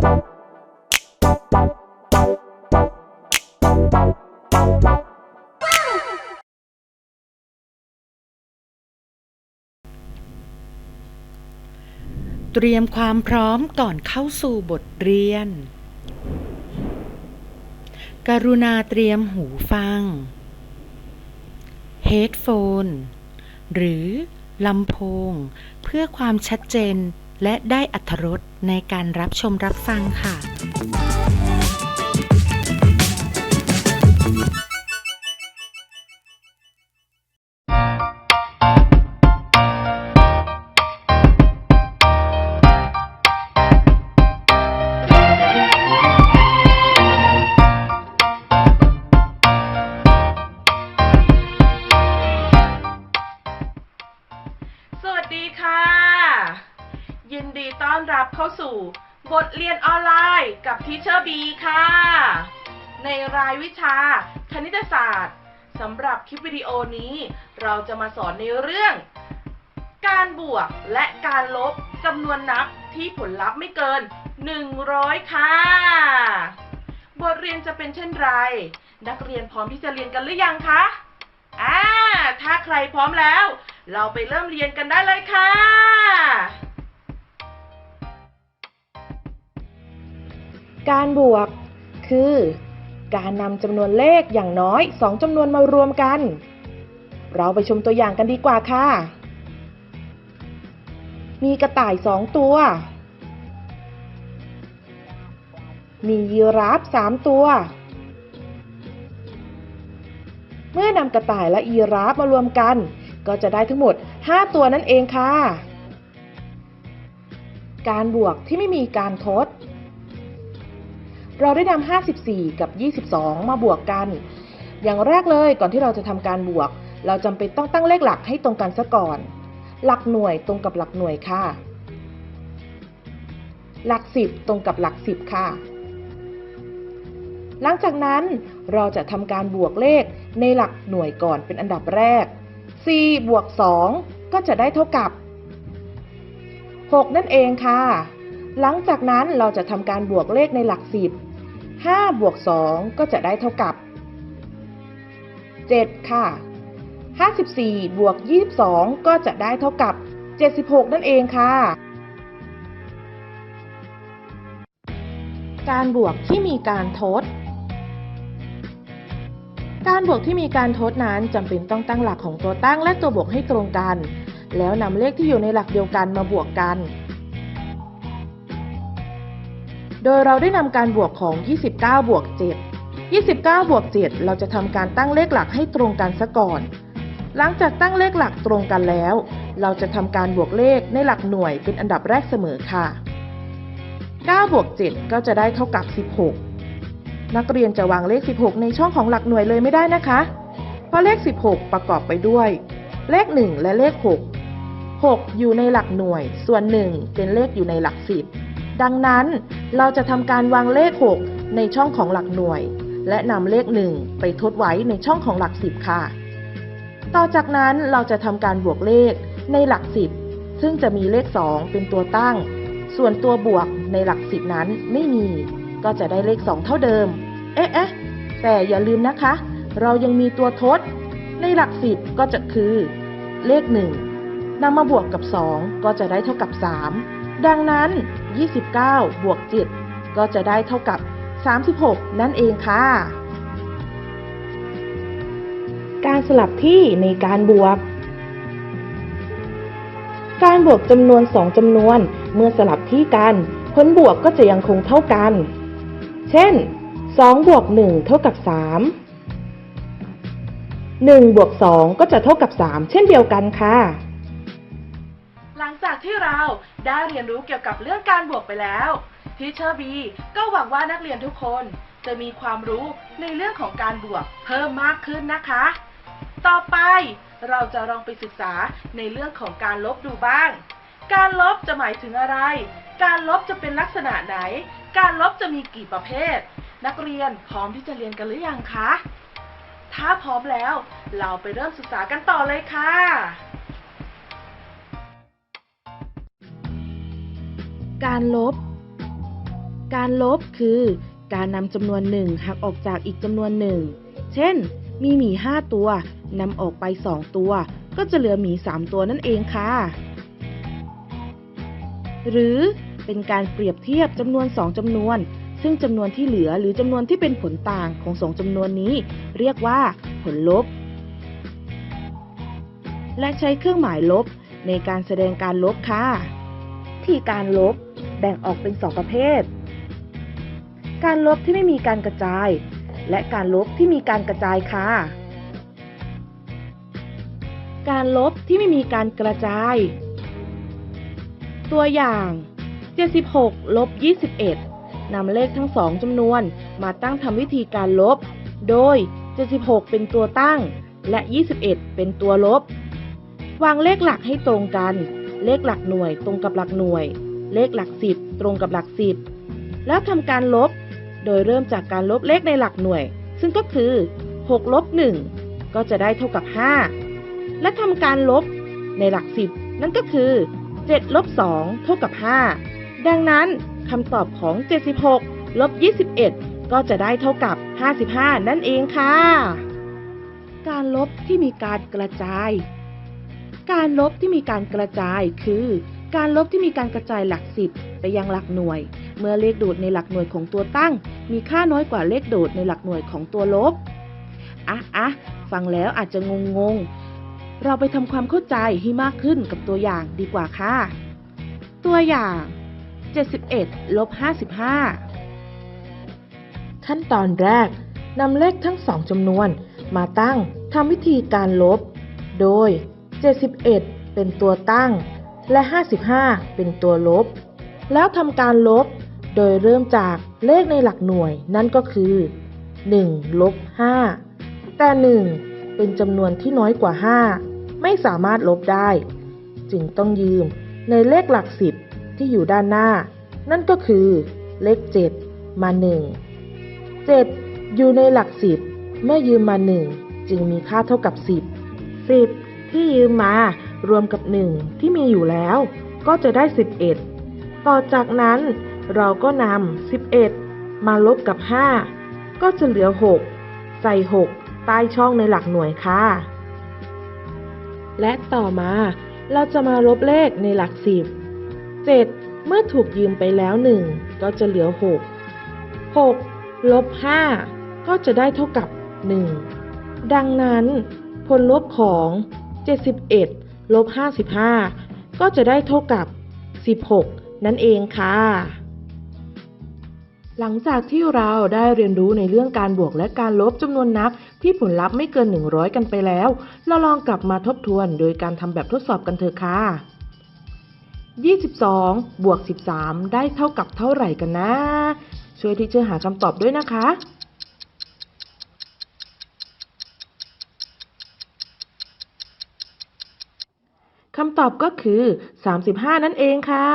เตรียมความพร้อมก่อนเข้าสู่บทเรียน กรุณาเตรียมหูฟังเฮดโฟนหรือลำโพง เพื่อความชัดเจน และได้อัธรสในการรับชมรับฟังค่ะ สวัสดีค่ะ ยินดีต้อนรับเข้าสู่ บทเรียนออนไลน์กับทีเชอร์บีค่ะ ในรายวิชาคณิตศาสตร์สำหรับคลิปวิดีโอนี้ เราจะมาสอนในเรื่อง การบวกและการลบจำนวนนับที่ผลลัพธ์ไม่เกิน 100 ค่ะ บทเรียนจะเป็นเช่นไร นักเรียนพร้อมที่จะเรียนกันหรือยังคะอ่าถ้าใครพร้อมแล้ว เราไปเริ่มเรียนกันได้เลยค่ะ การบวก คือ การนำจำนวนเลขอย่างน้อย 2จำนวนมารวมกัน เราไปชมตัวอย่างกันดีกว่าค่ะ มีกระต่ายสองตัว มียีราฟสามตัว เมื่อนำกระต่ายและยีราฟมารวมกัน ก็จะได้ทั้งหมด 5 ตัวนั่นเองค่ะ การบวกที่ไม่มีการทด เราได้นำ54 กับ 22 มาบวกกัน อย่างแรกเลยก่อนที่เราจะทำการบวก เราจำเป็นต้องตั้งเลขหลักให้ตรงกันซะก่อน หลักหน่วยตรงกับหลักหน่วยค่ะ หลัก 10 ตรงกับหลัก 10 ค่ะ หลังจากนั้นเราจะทำการบวกเลขในหลักหน่วยก่อนเป็นอันดับแรก 4 บวก 2 ก็จะได้เท่ากับ 6 นั่นเองค่ะ หลังจากนั้นเราจะทำการบวกเลขในหลัก 10 5 บวก 2 ก็จะได้เท่ากับ 7 ค่ะ 54 บวก 22 ก็จะได้เท่ากับ 76 นั่นเองค่ะ การบวกที่มีการทด การบวกที่มีการทดนั้นจำเป็นต้องตั้งหลักของตัวตั้งและตัวบวกให้ตรงกัน แล้วนำเลขที่อยู่ในหลักเดียวกันมาบวกกัน โดยเราได้นำการบวกของ 29 บวก 7 29 บวก 7 เราจะทำการตั้งเลขหลักให้ตรงกันซะก่อน หลังจากตั้งเลขหลักตรงกันแล้ว เราจะทำการบวกเลขในหลักหน่วยเป็นอันดับแรกเสมอค่ะ 9 บวก 7 ก็จะได้เท่ากับ 16 นักเรียนจะวางเลข 16 ในช่องของหลักหน่วยเลยไม่ได้นะคะ เพราะเลข 16 ประกอบไปด้วย เลข 1 และเลข 6 6 อยู่ในหลักหน่วย ส่วน 1 เป็นเลขอยู่ในหลัก10 ดังนั้นเราจะทำการวางเลข 6 ในช่องของหลักหน่วย และนำเลข 1 ไปทดไว้ในช่องของหลัก 10 ค่ะ ต่อจากนั้นเราจะทำการบวกเลขในหลัก 10 ซึ่งจะมีเลข 2 เป็นตัวตั้ง ส่วนตัวบวกในหลัก 10 นั้นไม่มี ก็จะได้เลข 2 เท่าเดิม เอ๊ะเอ๊ะแต่อย่าลืมนะคะ เรายังมีตัวทด ในหลัก 10 ก็จะคือ เลข 1นำมาบวกกับ 2 ก็จะได้เท่ากับ 3 ดังนั้น 29 บวก 7 ก็จะได้เท่ากับ 36 นั่นเองค่ะ การสลับที่ในการบวก การบวกจำนวน 2จำนวน เมื่อสลับที่กัน ผลบวกก็จะยังคงเท่ากัน เช่น 2 บวก 1 เท่ากับ 3 1 บวก 2 ก็จะเท่ากับ 3 เช่นเดียวกันค่ะ จากที่เราได้เรียนรู้เกี่ยวกับเรื่องการบวกไปแล้วทีเชอร์บีก็หวังว่านักเรียนทุกคนจะมีความรู้ในเรื่องของการบวกเพิ่มมากขึ้นนะคะ ต่อไปเราจะลองไปศึกษาในเรื่องของการลบดูบ้าง การลบจะหมายถึงอะไร การลบจะเป็นลักษณะไหน การลบจะมีกี่ประเภท นักเรียนพร้อมที่จะเรียนกันหรือยังคะ ถ้าพร้อมแล้ว เราไปเริ่มศึกษากันต่อเลยค่ะ การลบ การลบคือการนำจำนวนหนึ่งหักออกจากอีกจำนวนหนึ่ง เช่น มีหมี 5 ตัวนำออกไป 2 ตัว ก็จะเหลือหมี 3 ตัวนั่นเองค่ะ หรือเป็นการเปรียบเทียบจำนวน 2จำนวน ซึ่งจำนวนที่เหลือหรือจำนวนที่เป็นผลต่างของสองจำนวนนี้ เรียกว่าผลลบ และใช้เครื่องหมายลบในการแสดงการลบค่ะ ที่การลบ แบ่งออกเป็นสองประเภท การลบที่ไม่มีการกระจาย และการลบที่มีการกระจายค่ะ การลบที่ไม่มีการกระจาย ตัวอย่าง 76 ลบ 21นำเลขทั้งสองจำนวนมาตั้งทำวิธีการลบ โดย 76 เป็นตัวตั้ง และ 21 เป็นตัวลบ วางเลขหลักให้ตรงกัน เลขหลักหน่วยตรงกับหลักหน่วย เลขหลักสิบตรงกับหลักสิบแล้วทำการลบ โดยเริ่มจากการลบเลขในหลักหน่วย ซึ่งก็คือ6ลบ1ก็จะได้เท่ากับ 5 และทำการลบในหลักสิบนั่นก็คือ7ลบ2เท่ากับ 5 ดังนั้นคำตอบของ 76ลบ21 ก็จะได้เท่ากับ 55 นั่นเองค่ะ การลบที่มีการกระจาย การลบที่มีการกระจายคือ การลบที่มีการกระจายหลักสิบไปยังหลักหน่วย เมื่อเลขโดดในหลักหน่วยของตัวตั้ง มีค่าน้อยกว่าเลขโดดในหลักหน่วยของตัวลบ อะอะฟังแล้วอาจจะงงงๆเราไปทำความเข้าใจให้มากขึ้นกับตัวอย่างดีกว่าค่ะ ตัวอย่าง 71 ลบ 55 ขั้นตอนแรกนำเลขทั้งสองจำนวนมาตั้งทำวิธีการลบ โดย 71 เป็นตัวตั้ง และ 55 เป็นตัวลบ แล้วทำการลบ โดยเริ่มจากเลขในหลักหน่วยนั่นก็คือ 1 ลบ 5 แต่ 1 เป็นจำนวนที่น้อยกว่า 5 ไม่สามารถลบได้ จึงต้องยืมในเลขหลัก 10 ที่อยู่ด้านหน้า นั่นก็คือ เลข 7 มา 1 7 อยู่ในหลัก 10 เมื่อยืมมา 1 จึงมีค่าเท่ากับ 10 10 ที่ยืมมา รวมกับ 1 ที่มีอยู่แล้ว ก็จะได้ 11 ต่อจากนั้นเราก็นำ11 มาลบกับ 5 ก็จะเหลือ 6 ใส่ 6 ใต้ช่องในหลักหน่วยค่ะ และต่อมาเราจะมาลบเลขในหลัก 10 7 เมื่อถูกยืมไปแล้ว 1 ก็จะเหลือ 6 6 ลบ 5 ก็จะได้เท่ากับ 1 ดังนั้น ผลลบของ 71 ลบ 55 ก็จะได้เท่ากับ 16 นั่นเองค่ะ หลังจากที่เราได้เรียนรู้ในเรื่องการบวกและการลบจำนวนนับที่ผลลัพธ์ไม่เกิน 100 กันไปแล้ว เราลองกลับมาทบทวนโดยการทำแบบทดสอบกันเถอะค่ะ 22 บวก 13 ได้เท่ากับเท่าไหร่กันนะ ช่วยที่เชอหาคำตอบด้วยนะคะ คำตอบก็คือ 35 นั่นเองค่ะ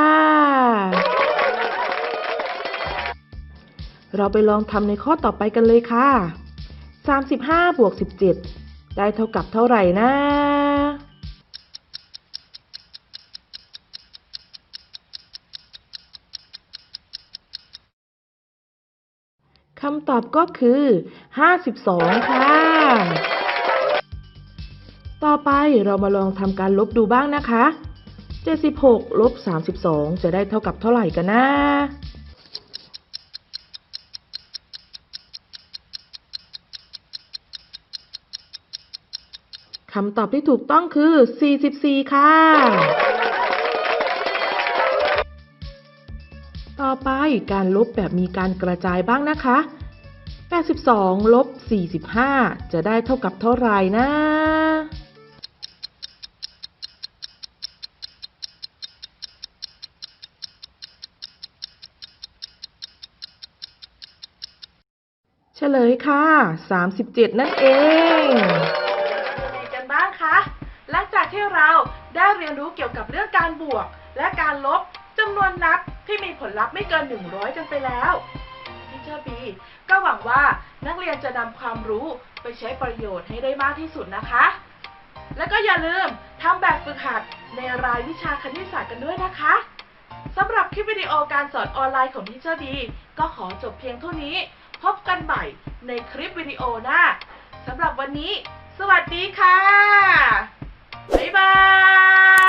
เราไปลองทำในข้อต่อไปกันเลยค่ะ 35 บวก 17 ได้เท่ากับเท่าไหร่นะคำตอบก็คือ 52 ค่ะ ต่อไปเรามาลองทำการลบดูบ้างนะคะ 76 ลบ 32 จะได้เท่ากับเท่าไหร่กันนะ คำตอบที่ถูกต้องคือ 44 ค่ะ ต่อไปการลบแบบมีการกระจายบ้างนะคะ 82 ลบ 45 จะได้เท่ากับเท่าไหร่นะ เลยค่ะ 37 นั่นเองเป็นไงกันบ้างคะ หลังจากที่เราได้เรียนรู้เกี่ยวกับเรื่องการบวก และการลบจำนวนนับที่มีผลลัพธ์ไม่เกิน 100 กันไปแล้วทีเชอร์บีก็หวังว่านักเรียนจะนำความรู้ไปใช้ประโยชน์ให้ได้มากที่สุดนะคะ และก็อย่าลืมทำแบบฝึกหัดในรายวิชาคณิตศาสตร์กันด้วยนะคะสำหรับคลิปวิดีโอการสอนออนไลน์ของทีเชอร์บีก็ขอจบเพียงเท่านี้ พบกันใหม่ในคลิปวิดีโอหน้าสำหรับวันนี้ สวัสดีค่ะ บ๊ายบาย